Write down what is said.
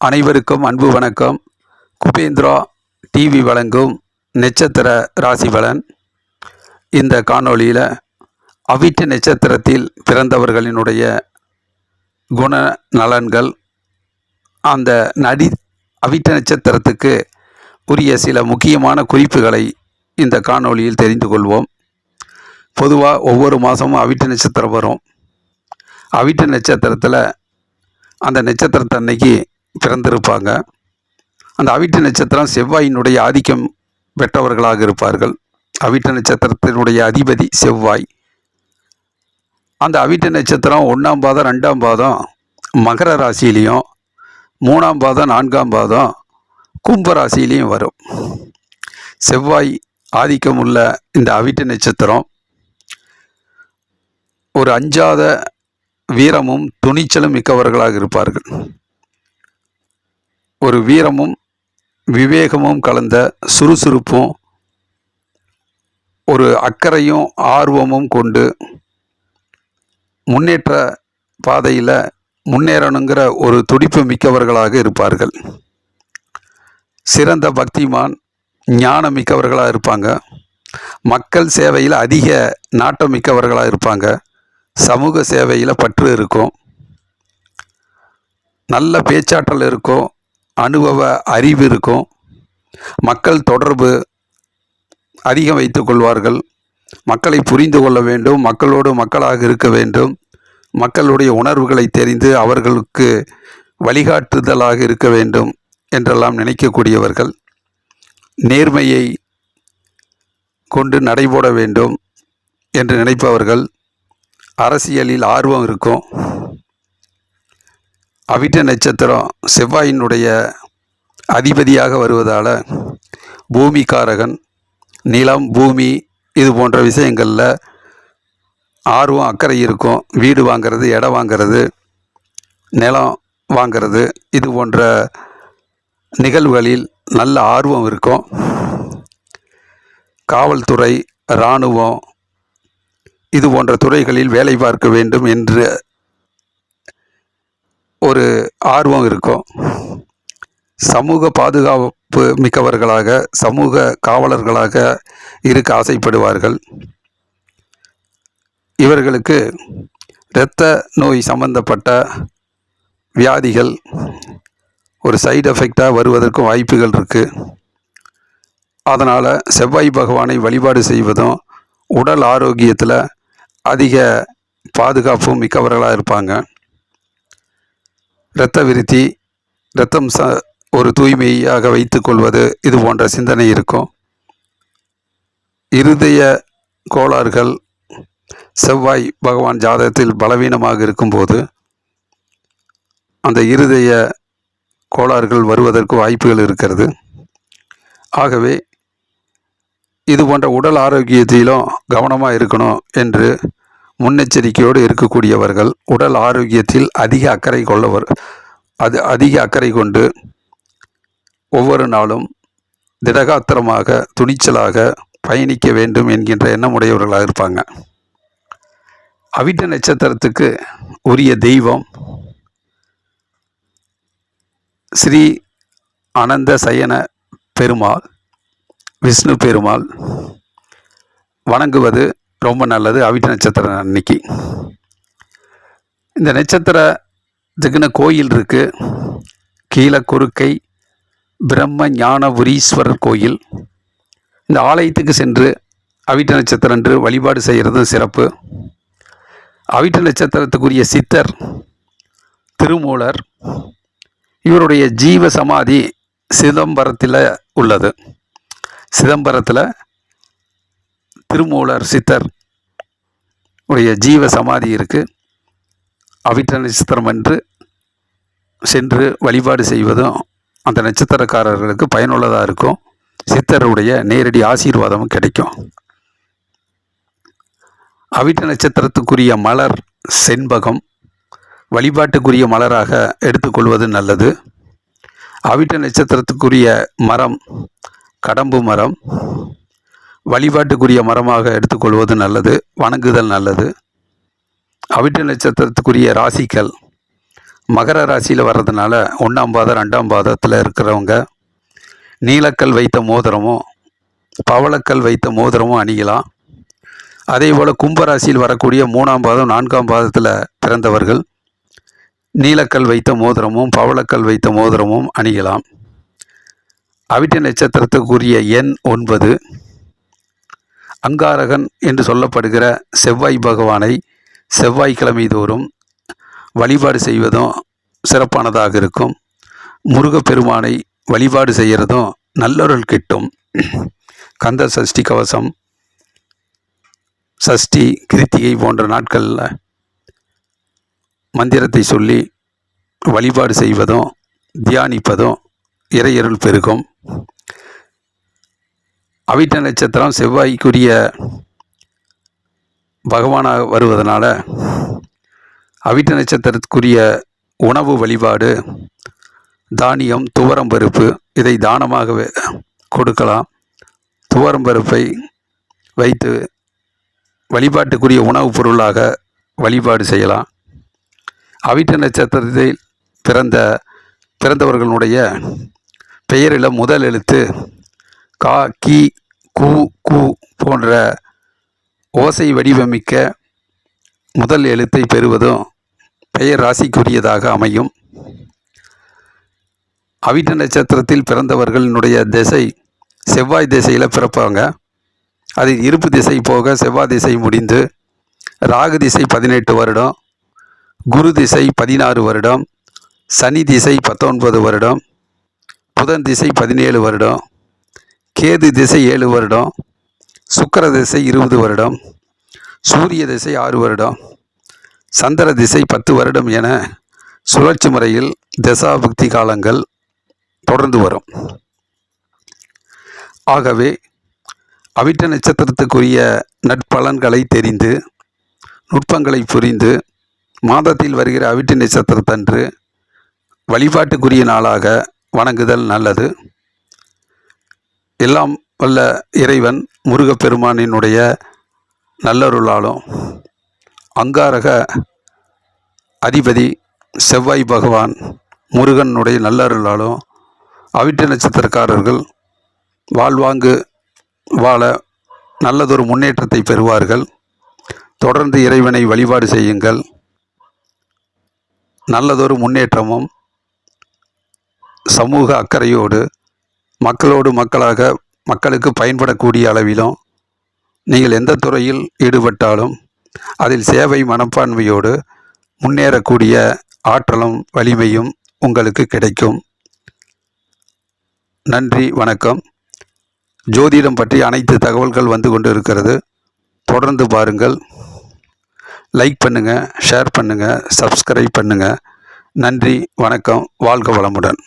அனைவருக்கும் அன்பு வணக்கம். குபேந்திரா டிவி வழங்கும் நட்சத்திர ராசி பலன். இந்த காணொளியில் அவிட்ட நட்சத்திரத்தில் பிறந்தவர்களினுடைய குண நலன்கள் அந்த நடி அவிட்ட நட்சத்திரத்துக்கு உரிய சில முக்கியமான குறிப்புகளை இந்த காணொளியில் தெரிந்து கொள்வோம். பொதுவாக ஒவ்வொரு மாதமும் அவிட்ட நட்சத்திரம் வரும். அவிட்ட நட்சத்திரத்தில் அந்த நட்சத்திரத்தன்னைக்கு பிறந்திருப்பாங்க. அந்த அவிட்ட நட்சத்திரம் செவ்வாயினுடைய ஆதிக்கம் பெற்றவர்களாக இருப்பார்கள். அவிட்ட நட்சத்திரத்தினுடைய அதிபதி செவ்வாய். அந்த அவிட்ட நட்சத்திரம் ஒன்றாம் பாதம் ரெண்டாம் பாதம் மகர ராசியிலையும் மூணாம் பாதம் நான்காம் பாதம் கும்ப ராசியிலையும் வரும். செவ்வாய் ஆதிக்கம் உள்ள இந்த அவிட்ட நட்சத்திரம் ஒரு அஞ்சாத வீரமும் துணிச்சலும் மிக்கவர்களாக இருப்பார்கள். ஒரு வீரமும் விவேகமும் கலந்த சுறுசுறுப்பும் ஒரு அக்கறையும் ஆர்வமும் கொண்டு முன்னேற்ற பாதையில் முன்னேறணுங்கிற ஒரு துடிப்பு மிக்கவர்களாக இருப்பார்கள். சிறந்த பக்திமான் ஞானம் மிக்கவர்களாக இருப்பாங்க. மக்கள் சேவையில் அதிக நாட்டம் மிக்கவர்களாக இருப்பாங்க. சமூக சேவையில் பற்று இருக்கும். நல்ல பேச்சாற்றல் இருக்கும். அனுபவ அறிவு இருக்கும். மக்கள் தொடர்பு அதிகம் வைத்து கொள்வார்கள். மக்களை புரிந்து கொள்ள வேண்டும். மக்களோடு மக்களாக இருக்க வேண்டும். மக்களுடைய உணர்வுகளை தெரிந்து அவர்களுக்கு வழிகாட்டுதலாக இருக்க வேண்டும் என்றெல்லாம் நினைக்கக்கூடியவர்கள். நேர்மையை கொண்டு நடைபோட வேண்டும் என்று நினைப்பவர்கள். அரசியலில் ஆர்வம் இருக்கும். அவிட்ட நட்சத்திரம் செவ்வாயினுடைய அதிபதியாக வருவதால் பூமிகாரகன் நிலம் பூமி இது போன்ற விஷயங்களில் ஆர்வம் அக்கறை இருக்கும். வீடு வாங்கிறது இடம் வாங்கிறது நிலம் வாங்கிறது இது போன்ற நிகழ்வுகளில் நல்ல ஆர்வம் இருக்கும். காவல்துறை இராணுவம் இது போன்ற துறைகளில் வேலை பார்க்க வேண்டும் என்று ஒரு ஆர்வம் இருக்கும். சமூக பாதுகாப்பு மிக்கவர்களாக சமூக காவலர்களாக இருக்க ஆசைப்படுவார்கள். இவர்களுக்கு இரத்த நோய் சம்பந்தப்பட்ட வியாதிகள் ஒரு சைடு எஃபெக்டாக வருவதற்கும் வாய்ப்புகள் இருக்குது அதனால் செவ்வாய் பகவானை வழிபாடு செய்வதும் உடல் ஆரோக்கியத்தில் அதிக பாதுகாப்பும் மிக்கவர்களாக இருப்பாங்க. இரத்த விருத்தி இரத்தம் ச ஒரு தூய்மையாக வைத்துக்கொள்வது இது போன்ற சிந்தனை இருக்கும். இருதய கோளாறுகள் செவ்வாய் பகவான் ஜாதகத்தில் பலவீனமாக இருக்கும்போது அந்த இருதய கோளாறுகள் வருவதற்கு வாய்ப்புகள் இருக்கிறது. ஆகவே இது போன்ற உடல் ஆரோக்கியத்திலும் கவனமாக இருக்கணும் என்று முன்னெச்சரிக்கையோடு இருக்கக்கூடியவர்கள் உடல் ஆரோக்கியத்தில் அதிக அக்கறை கொள்ளவர். அது அதிக அக்கறை கொண்டு ஒவ்வொரு நாளும் திடகாத்திரமாக துணிச்சலாக பயணிக்க வேண்டும் என்கின்ற எண்ணமுடையவர்களாக இருப்பாங்க. அவிட்ட நட்சத்திரத்துக்கு உரிய தெய்வம் ஸ்ரீ அனந்த சயன பெருமாள் விஷ்ணு பெருமாள். வணங்குவது ரொம்ப நல்லது. அவிட்ட நட்சத்திரம் அன்னைக்கு. இந்த நட்சத்திரத்துக்குன்னு கோயில் இருக்குது கீழே குறுக்கை பிரம்ம ஞானபுரீஸ்வரர் கோயில். இந்த ஆலயத்துக்கு சென்று அவிட்ட நட்சத்திரம் என்று வழிபாடு செய்கிறது சிறப்பு. அவிட்ட நட்சத்திரத்துக்குரிய சித்தர் திருமூலர் இவருடைய ஜீவ சமாதி சிதம்பரத்தில் உள்ளது. சிதம்பரத்தில் திருமூலர் சித்தர் உடைய ஜீவ சமாதி இருக்குது அவிட்ட நட்சத்திரம் என்று சென்று வழிபாடு செய்வதும் அந்த நட்சத்திரக்காரர்களுக்கு பயனுள்ளதாக இருக்கும். சித்தருடைய நேரடி ஆசீர்வாதமும் கிடைக்கும். அவிட்ட நட்சத்திரத்துக்குரிய மலர் செண்பகம் வழிபாட்டுக்குரிய மலராக எடுத்துக்கொள்வது நல்லது. அவிட்ட நட்சத்திரத்துக்குரிய மரம் கடம்பு மரம் வழிபாட்டுக்குரிய மரமாக எடுத்துக்கொள்வது நல்லது வணங்குதல் நல்லது. அவிட்ட நட்சத்திரத்துக்குரிய ராசிகள் மகர ராசியில் வர்றதுனால ஒன்றாம் பாதம் ரெண்டாம் பாதத்தில் இருக்கிறவங்க நீலக்கல் வைத்த மோதிரமும் பவளக்கல் வைத்த மோதிரமும் அணியலாம். அதே போல் கும்பராசியில் வரக்கூடிய மூணாம் பாதம் நான்காம் பாதத்தில் பிறந்தவர்கள் நீலக்கல் வைத்த மோதிரமும் பவளக்கல் வைத்த மோதிரமும் அணியலாம். அவிட்ட நட்சத்திரத்துக்குரிய எண் ஒன்பது. அங்காரகன் என்று சொல்லப்படுகிற செவ்வாய் பகவானை செவ்வாய்க்கிழமை தோறும் வழிபாடு செய்வதும் சிறப்பானதாக இருக்கும். முருகப்பெருமானை வழிபாடு செய்கிறதும் நல்லொருள் கிட்டும். கந்த சஷ்டி கவசம் சஷ்டி கிருத்திகை போன்ற நாட்களில் மந்திரத்தை சொல்லி வழிபாடு செய்வதும் தியானிப்பதும் இறையருள் பெருகும். அவிட்ட நட்சத்திரம் செவ்வாய்க்குரிய பகவானாக வருவதனால் அவிட்ட நட்சத்திரத்துக்குரிய உணவு வழிபாடு தானியம் துவரம் பருப்பு இதை தானமாக கொடுக்கலாம். துவரம் பருப்பை வைத்து வழிபாட்டுக்குரிய உணவுப் பொருளாக வழிபாடு செய்யலாம். அவிட்ட நட்சத்திரத்தில் பிறந்த பிறந்தவர்களுடைய பெயரில் முதல் எழுத்து கா கி கு கு போன்ற ஓசை வடிவமிக்க முதல் எழுத்தை பெறுவதும் பெயர் ராசிக்குரியதாக அமையும். அவிட்ட நட்சத்திரத்தில் பிறந்தவர்களினுடைய திசை செவ்வாய் திசையில் பிறப்பாங்க. அது இருப்பு திசை போக செவ்வாய் திசை முடிந்து ராகு திசை பதினெட்டு வருடம் குரு திசை பதினாறு வருடம் சனி திசை பத்தொன்பது வருடம் புதன் திசை பதினேழு வருடம் கேது திசை ஏழு வருடம் சுக்கிர திசை இருபது வருடம் சூரிய திசை ஆறு வருடம் சந்திர திசை பத்து வருடம் என சுழற்சி முறையில் தசாபுக்தி காலங்கள் தொடர்ந்து வரும். ஆகவே அவிட்ட நட்சத்திரத்துக்குரிய நட்பலன்களை தெரிந்து நுட்பங்களை புரிந்து மாதத்தில் வருகிற அவிட்ட நட்சத்திரத்தன்று வழிபாட்டுக்குரிய நாளாக வணங்குதல் நல்லது. எல்லாம் வல்ல இறைவன் முருகப்பெருமானினுடைய நல்லருளாலும் அங்காரக அதிபதி செவ்வாய் பகவான் முருகனுடைய நல்லருளாலும் அவிட்ட நட்சத்திரக்காரர்கள் வாழ்வாங்கு வாழ நல்லதொரு முன்னேற்றத்தை பெறுவார்கள். தொடர்ந்து இறைவனை வழிபாடு செய்யுங்கள். நல்லதொரு முன்னேற்றமும் சமூக அக்கறையோடு மக்களோடு மக்களாக மக்களுக்கு பயன்படக்கூடிய அளவிலும் நீங்கள் எந்த துறையில் ஈடுபட்டாலும் அதில் சேவை மனப்பான்மையோடு முன்னேறக்கூடிய ஆற்றலும் வலிமையும் உங்களுக்கு கிடைக்கும். நன்றி வணக்கம். ஜோதிடம் பற்றி அனைத்து தகவல்கள் வந்து கொண்டு இருக்கிறது தொடர்ந்து பாருங்கள். லைக் பண்ணுங்கள் ஷேர் பண்ணுங்கள் சப்ஸ்கிரைப் பண்ணுங்கள் நன்றி வணக்கம். வாழ்க வளமுடன்.